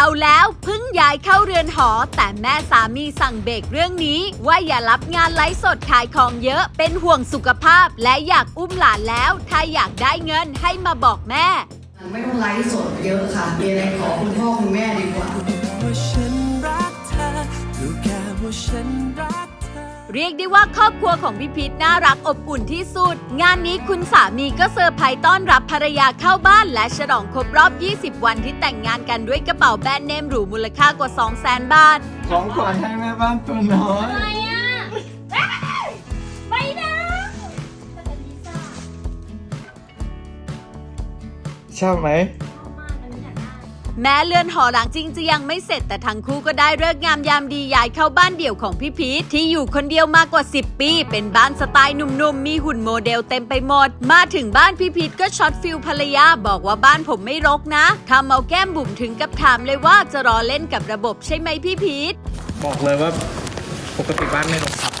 เอาแล้วเพิ่งย้ายเข้าเรือนหอ แต่แม่สามีสั่งเบรกเรื่องนี้ ว่าอย่ารับงานไลฟ์สดขายของเยอะเป็นห่วงสุขภาพ และอยากอุ้มหลานแล้ว ถ้าอยากได้เงินให้มาบอกแม่ ไม่ต้องไลฟ์สดเยอะค่ะมีอะไรขอคุณพ่อคุณแม่ดีกว่า เธอเรียกได้ว่าครอบครัวของพี่พีทน่ารักอบอุ่นที่สุด งานนี้คุณสามีก็เซอร์ไพรส์ต้อนรับภรรยาเข้าบ้าน และฉลองครบรอบ 20 วันที่แต่งงานกันด้วยกระเป๋าแบรนด์เนมหรูมูลค่ากว่า 200,000 บาท ของขวัญให้แม่บ้านตัวน้อย อะไรอะไม่นะชอบไหม แม้เรือนหอหลังจริงจะยังไม่เสร็จแต่ทั้งคู่ก็ได้เลิกษ์งามยามดีย้ายเข้าบ้านเดี่ยวของพี่พีทที่อยู่คนเดียวมากกว่า 10 ปี เป็นบ้านสไตล์หนุ่มๆ มีหุ่นโมเดลเต็มไปหมด มาถึงบ้านพี่พีทก็ช็อตฟิลภรรยาบอกว่าบ้านผมไม่รกนะทำเอาแก้มบุ๋มถึงกับถามเลยว่าจะรอเล่นกับระบบใช่ไหมพี่พีทบอกเลยว่าปกติบ้านไม่รกครับ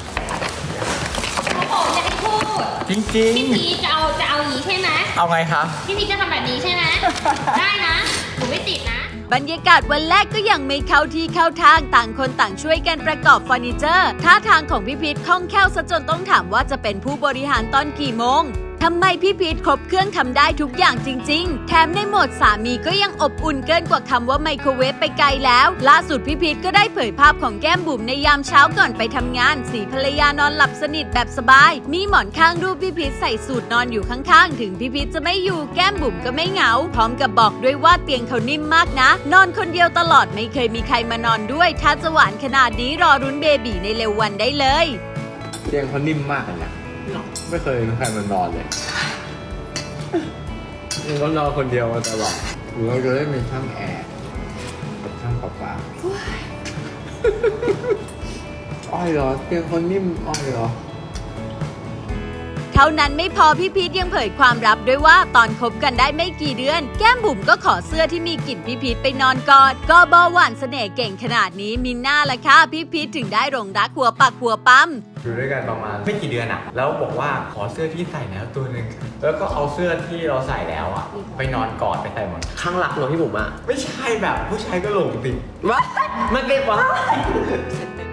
โอ้โหจะได้พูดจริงพี่พีชจะเอาจะเอาอย่างนี้ใช่ไหมๆ เอาไงคะ พี่พีชจะทำแบบนี้ใช่ไหม ได้นะหนู ไม่ติดนะ บรรยากาศวันแรกก็ยังไม่เข้าที่เข้าทางต่างคนต่างช่วยกันประกอบเฟอร์นิเจอร์ ท่าทางของพี่พีทคล่องแคล่วซะจนต้องถามว่าจะเป็นผู้บริหารตอนกี่โมง ทำไมพี่พีทครบเครื่องทำได้ทุกอย่างจริง ๆ แถมในโหมดสามีก็ยังอบอุ่นเกินกว่าคำว่าไมโครเวฟไปไกลแล้ว ล่าสุดพี่พีทก็ได้เผยภาพของแก้มบุ๋มในยามเช้าก่อนไปทำงาน สีภรรยานอนหลับสนิทแบบสบาย มีหมอนข้างรูปพี่พีทใส่สูทนอนอยู่ข้างๆ ถึงพี่พีทจะไม่อยู่แก้มบุ๋มก็ไม่เหงา พร้อมกับบอกด้วยว่าเตียงเขานิ่มมากนะ นอนคนเดียวตลอดไม่เคยมีใครมานอนด้วย ถ้าจะหวานขนาดนี้รอรุ้นเบบีในเร็ววันได้เลย เตียงเขานิ่มมากเลยนะ ไม่เคยมีใครมานอนเลยเขานอนคนเดียวมาตลอดหรือเราจะได้มีช่างแอร์กับช่างประปาอ้อยเหรอเตียงเขานิ่มอ้อยเหรอเท่านั้นไม่พอพี่พีทยังเผยความลับด้วยว่าตอนคบกันได้ไม่กี่เดือน แก้มบุ๋มก็ขอเสื้อที่มีกลิ่นพี่พีทไปนอนกอด ก็บอหวานเสน่ห์เก่งขนาดนี้มินน่าละค่ะพี่พีทถึงได้หลงรักหัวปักหัวปั๊มอยู่ด้วยกันประมาณไม่กี่เดือนอะแล้วบอกว่าขอเสื้อที่ใส่แล้วตัวหนึ่งแล้วก็เอาเสื้อที่เราใส่แล้วอะไปนอนกอดไปใส่หมอนข้างหลักเหรอพี่บุ๋มอะไม่ใช่แบบผู้ชายก็หลงติดวะมันเป็นวะ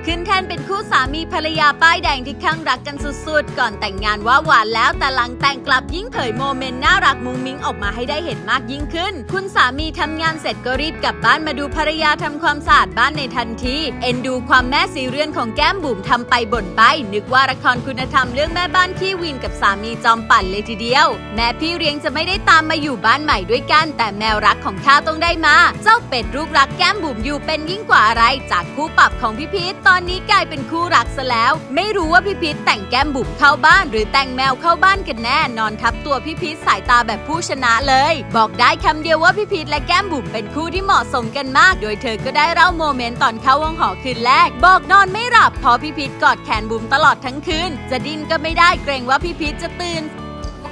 ขึ้นแท่นเป็นคู่สามีภรรยาป้ายแดงที่ข้างรักกันสุดๆ ก่อนแต่งงานว่าหวานแล้วแต่หลังแต่งกลับยิ่งเผยโมเมนต์น่ารักมุ้งมิ้งออกมาให้ได้เห็นมากยิ่งขึ้น คุณสามีทำงานเสร็จก็รีบกลับบ้านมาดูภรรยาทำความสะอาดบ้านในทันที เอ็นดูความแม่สีเรือนของแก้มบุ๋มทำไปบ่นไปนึกว่าละครคุณธรรมเรื่องแม่บ้านขี้วินกับสามีจอมปั่นเลยทีเดียว แม่พี่เลี้ยงจะไม่ได้ตามมาอยู่บ้านใหม่ด้วยกัน แต่แมวรักของข้าต้องได้มา เจ้าเป็ดลูกรักแก้มบุ๋มอยู่เป็นยิ่งกว่าอะไร จากคู่ปรับของพี่พีทตอนนี้กลายเป็นคู่รักซะแล้ว ไม่รู้ว่าพี่พีทแต่งแก้มบุ๋มเข้าบ้าน หรือแต่งแมวเข้าบ้านกันแน่นอนทับตัวพี่พีทสายตาแบบผู้ชนะเลย บอกได้คำเดียวว่าพี่พีทและแก้มบุ๋มเป็นคู่ที่เหมาะสมกันมาก โดยเธอก็ได้เล่าโมเมนต์ตอนเข้าห้องหอคืนแรก บอกนอนไม่หลับเพอพี่พีทกอดแขนบุ๋มตลอดทั้งคืน จะดิ้นก็ไม่ได้เกรงว่าพี่พีทจะตื่น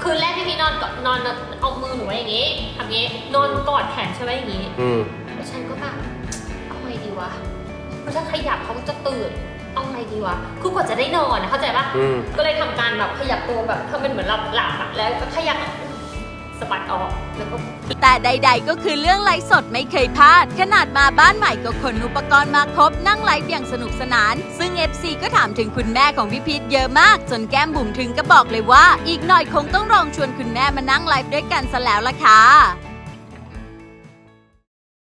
คืนแรกพี่พีชนอนกอดนอนเอามือหนูไว้อย่างงี้ทำงี้นอนกอดแขนใช่ไหมอย่างงี้อืมแล้วฉันก็แบบเอาไงดีวะเพราะถ้าขยับเขาจะตื่นเอาไงดีวะคือกว่าจะได้นอนนะเข้าใจปะอืม ก็เลยทำการแบบขยับตัวแบบทำเป็นเหมือนหลับหลับๆอะแล้วก็ขยับสะบัดออกแล้วก็แต่ใด ๆ ก็คือเรื่องไลฟ์สดไม่เคยพลาด ขนาดมาบ้านใหม่ก็ขนอุปกรณ์มาครบนั่งไลฟ์อย่างสนุกสนาน ซึ่ง FC ก็ถามถึงคุณแม่ของพี่พีทเยอะมาก จนแก้มบุ๋มถึงก็บอกเลยว่า อีกหน่อยคงต้องลองชวนคุณแม่มานั่งไลฟ์ด้วยกันซะแล้วล่ะค่ะ